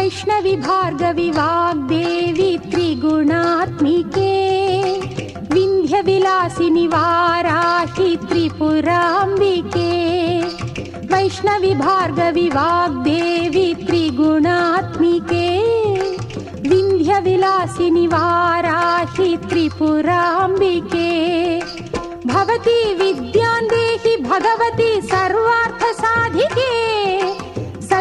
वैष्णवि भार्गवि वाग्देवि त्रिगुणात्मिके विन्ध्यविलासिनि वाराहि त्रिपुराम्बिके वैष्णवि भार्गवि वाग्देवि त्रिगुणात्मिके विन्ध्यविलासिनि वाराहि त्रिपुराम्बिके। भवती विद्यां देहि भगवती सर्वार्थसाधिके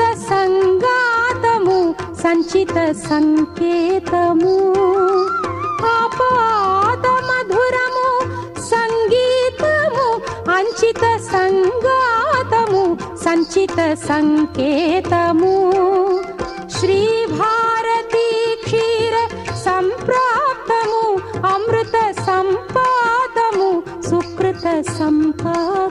सङ्गातमु सञ्चित सङ्केतमु अपादमधुरमुीतमु अञ्चित सङ्गातमु सञ्चित सङ्केतमु श्रीभारतीक्षीर सम्प्राप्तमु अमृत सम्पादमु सुकृत सम्पाद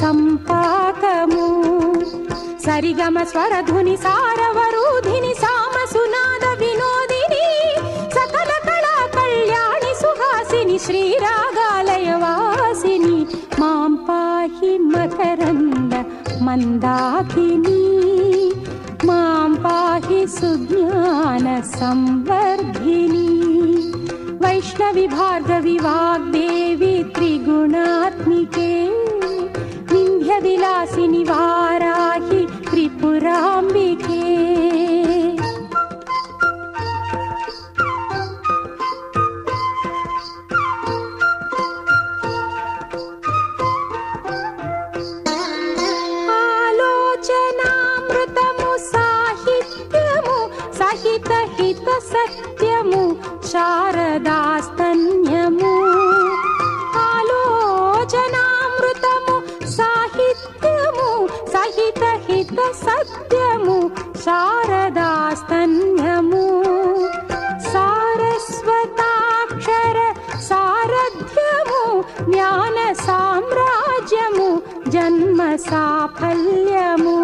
సంపాకము. సరిగమ స్వరధుని సారవరూధిని సామ సునాద వినోదిని సకల కళా కళ్యాణి సుహాసిని శ్రీరాగాలయ వాసిని మాం పాహి మకరంద మందాకిని మాం పాహి సుజ్ఞాన సంవర్ధిని. వైష్ణవి భార్గవి వాగ్దేవి త్రిగుణాత్మికే दिलासिनिवाराहि त्रिपुरा त्रिपुराम्बिके। आलोचनामृतमु साहित्यमु साहित सत्यमु शारदास्तन्य ित सत्यमु शारदास्तन्यमु सारस्वताक्षर सारथ्यमु ज्ञानसाम्राज्यमु जन्म साफल्यमु